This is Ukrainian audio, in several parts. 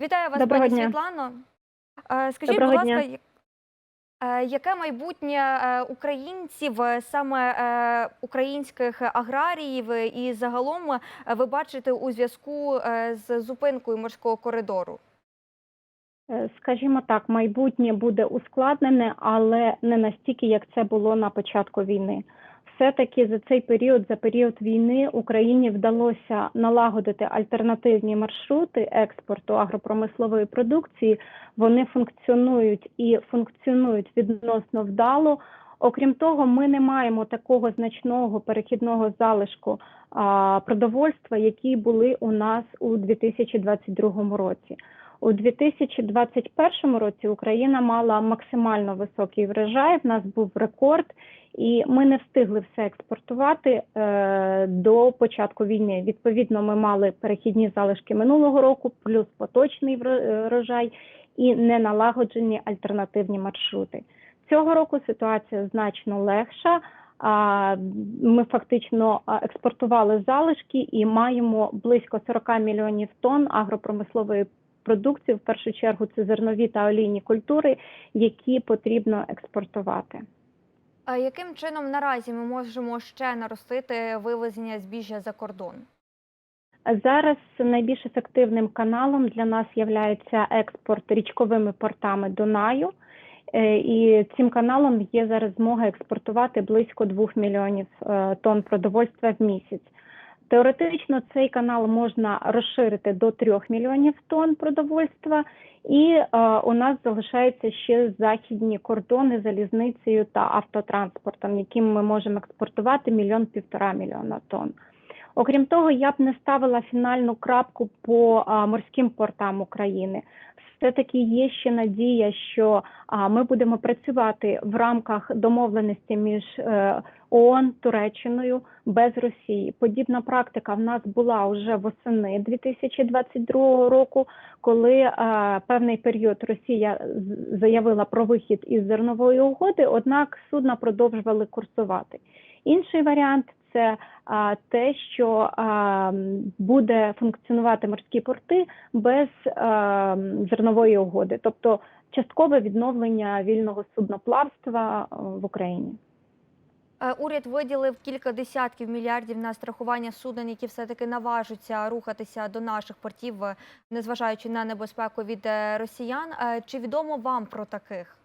Вітаю вас, Доброго пані дня. Світлано. Е, Скажіть, Доброго будь ласка, дня. е, яке майбутнє е, українців, саме українських аграріїв і загалом ви бачите у зв'язку з зупинкою морського коридору? Скажімо так, майбутнє буде ускладнене, але не настільки, як це було на початку війни. Все-таки за цей період, за період війни, Україні вдалося налагодити альтернативні маршрути експорту агропромислової продукції. Вони функціонують і функціонують відносно вдало. Окрім того, ми не маємо такого значного перехідного залишку продовольства, які були у нас у 2022 році. У 2021 році Україна мала максимально високий врожай. В нас був рекорд, і ми не встигли все експортувати е, до початку війни. Відповідно, ми мали перехідні залишки минулого року, плюс поточний е, врожай і неналагоджені альтернативні маршрути. Цього року ситуація значно легша. А, Ми фактично експортували залишки і маємо близько 40 мільйонів тонн агропромислової продукції. В першу чергу це зернові та олійні культури, які потрібно експортувати. А яким чином наразі ми можемо ще наростити вивезення збіжжя за кордон? Зараз найбільш ефективним каналом для нас є експорт річковими портами Дунаю. Е, І цим каналом є зараз змога експортувати близько 2 мільйонів е, тонн продовольства в місяць. Теоретично цей канал можна розширити до 3 мільйонів тонн продовольства, і е, у нас залишаються ще західні кордони залізницею та автотранспортом, яким ми можемо експортувати мільйон півтора мільйона тонн. Окрім того, я б не ставила фінальну крапку по морським портам України. Все-таки є ще надія, що ми будемо працювати в рамках домовленості між е, ООН Туреччиною без Росії. Подібна практика в нас була вже восени 2022 року, коли е, певний період Росія заявила про вихід із зернової угоди, однак судна продовжували курсувати. Інший варіант це те, що буде функціонувати морські порти без зернової угоди, тобто часткове відновлення вільного судноплавства в Україні. Е, Уряд виділив кілька десятків мільярдів на страхування суден, які все-таки наважуться рухатися до наших портів, е, незважаючи на небезпеку від е, росіян. Чи відомо вам про таких?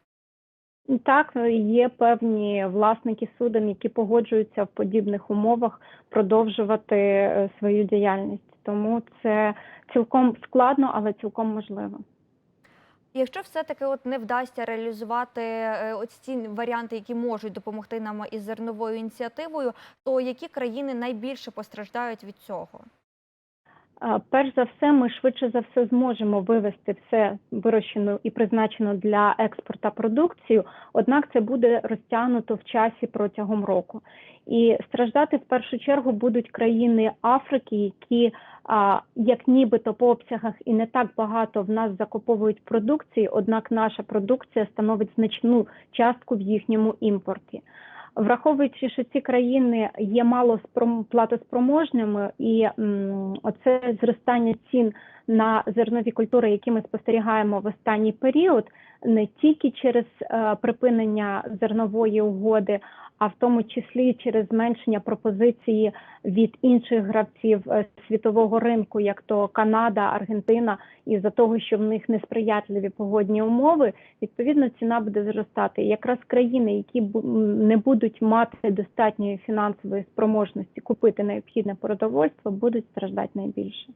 Так, є певні власники суден, які погоджуються в подібних умовах продовжувати е, свою діяльність. Тому це цілком складно, але цілком можливо. Якщо все-таки от не вдасться реалізувати е, ось ці варіанти, які можуть допомогти нам із зерновою ініціативою, то які країни найбільше постраждають від цього? Перш за все, ми швидше за все зможемо вивести все вирощену і призначену для експорта продукцію, однак це буде розтягнуто в часі протягом року. І страждати в першу чергу будуть країни Африки, які як нібито по обсягах і не так багато в нас закуповують продукції, однак наша продукція становить значну частку в їхньому імпорті. Враховуючи, що ці країни є мало спром- платоспроможними, і оце зростання цін на зернові культури, які ми спостерігаємо в останній період, не тільки через е, припинення зернової угоди, а в тому числі через зменшення пропозиції від інших гравців е, світового ринку, як то Канада, Аргентина, і за того, що в них несприятливі погодні умови, відповідно ціна буде зростати. Якраз країни, які не будуть мати достатньої фінансової спроможності купити необхідне продовольство, будуть страждати найбільше.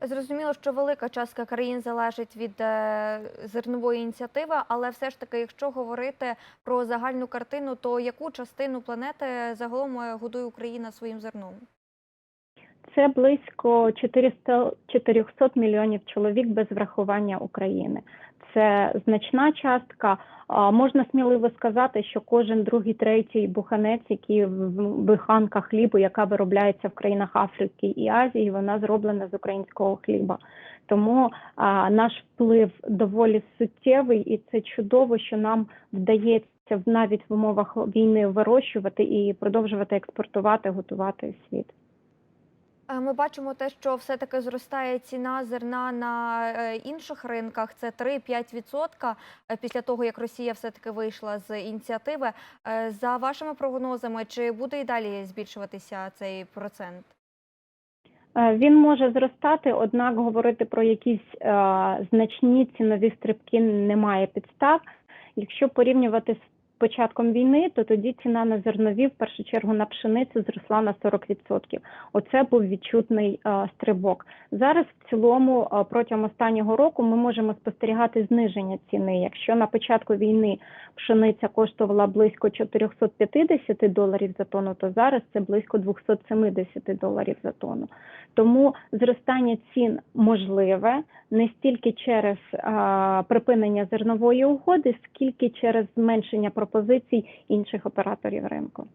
Зрозуміло, що велика частка країн залежить від е, зернової ініціативи, але все ж таки, якщо говорити про загальну картину, то яку частину планети загалом е, годує Україна своїм зерном? Це близько 400, 400 мільйонів чоловік без врахування України. Це значна частка. Можна сміливо сказати, що кожен другий, третій буханець, який буханка хлібу, яка виробляється в країнах Африки і Азії, вона зроблена з українського хліба. Тому а, наш вплив доволі суттєвий, і це чудово, що нам вдається навіть в умовах війни вирощувати і продовжувати експортувати, готувати світ. Е, Ми бачимо те, що все-таки зростає ціна зерна на е, інших ринках. Це 3-5% е, після того, як Росія все-таки вийшла з ініціативи. За вашими прогнозами, чи буде і далі збільшуватися цей процент? Він може зростати, однак говорити про якісь значні цінові стрибки немає підстав. Якщо порівнювати з початком війни, то тоді ціна на зернові, в першу чергу на пшеницю, зросла на 40%. Оце був відчутний е, стрибок. Зараз в цілому е, протягом останнього року ми можемо спостерігати зниження ціни. Якщо на початку війни пшениця коштувала близько 450 доларів за тонну, то зараз це близько 270 доларів за тонну. Тому зростання цін можливе не стільки через а, припинення зернової угоди, скільки через зменшення пропозицій інших операторів ринку.